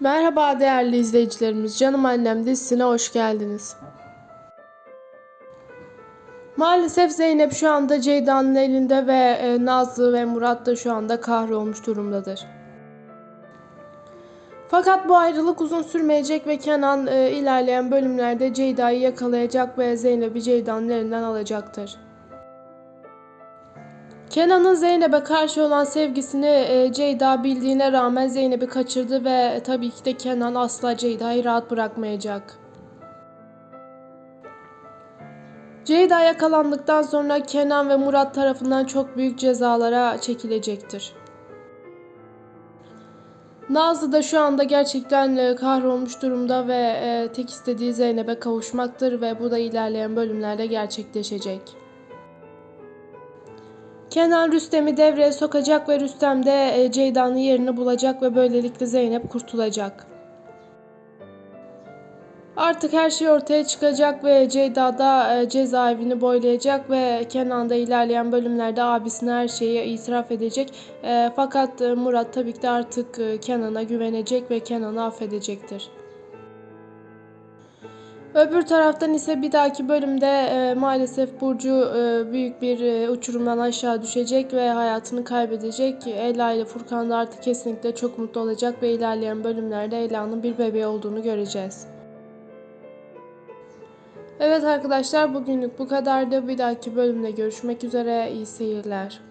Merhaba değerli izleyicilerimiz. Canım Annem dizisine hoş geldiniz. Maalesef Zeynep şu anda Ceyda'nın elinde ve e, Nazlı ve Murat da şu anda kahrolmuş durumdadır. Fakat bu ayrılık uzun sürmeyecek ve Kenan e, ilerleyen bölümlerde Ceyda'yı yakalayacak ve Zeynep'i Ceyda'nın elinden alacaktır. Kenan'ın Zeynep'e karşı olan sevgisini e, Ceyda bildiğine rağmen Zeynep'i kaçırdı ve tabii ki de Kenan asla Ceyda'yı rahat bırakmayacak. Ceyda yakalandıktan sonra Kenan ve Murat tarafından çok büyük cezalara çekilecektir. Nazlı da şu anda gerçekten e, kahrolmuş durumda ve e, tek istediği Zeynep'e kavuşmaktır ve bu da ilerleyen bölümlerde gerçekleşecek. Kenan Rüstem'i devreye sokacak ve Rüstem de e, Ceyda'nın yerini bulacak ve böylelikle Zeynep kurtulacak. Artık her şey ortaya çıkacak ve Ceyda da e, cezaevini boylayacak ve Kenan da ilerleyen bölümlerde abisine her şeyi itiraf edecek. E, fakat Murat tabii ki de artık Kenan'a güvenecek ve Kenan'ı affedecektir. Öbür taraftan ise bir dahaki bölümde e, maalesef Burcu e, büyük bir e, uçurumdan aşağı düşecek ve hayatını kaybedecek. Ela ile Furkan da artık kesinlikle çok mutlu olacak ve ilerleyen bölümlerde Ela'nın bir bebeği olduğunu göreceğiz. Evet arkadaşlar bugünlük bu kadardı. Bir dahaki bölümde görüşmek üzere. İyi seyirler.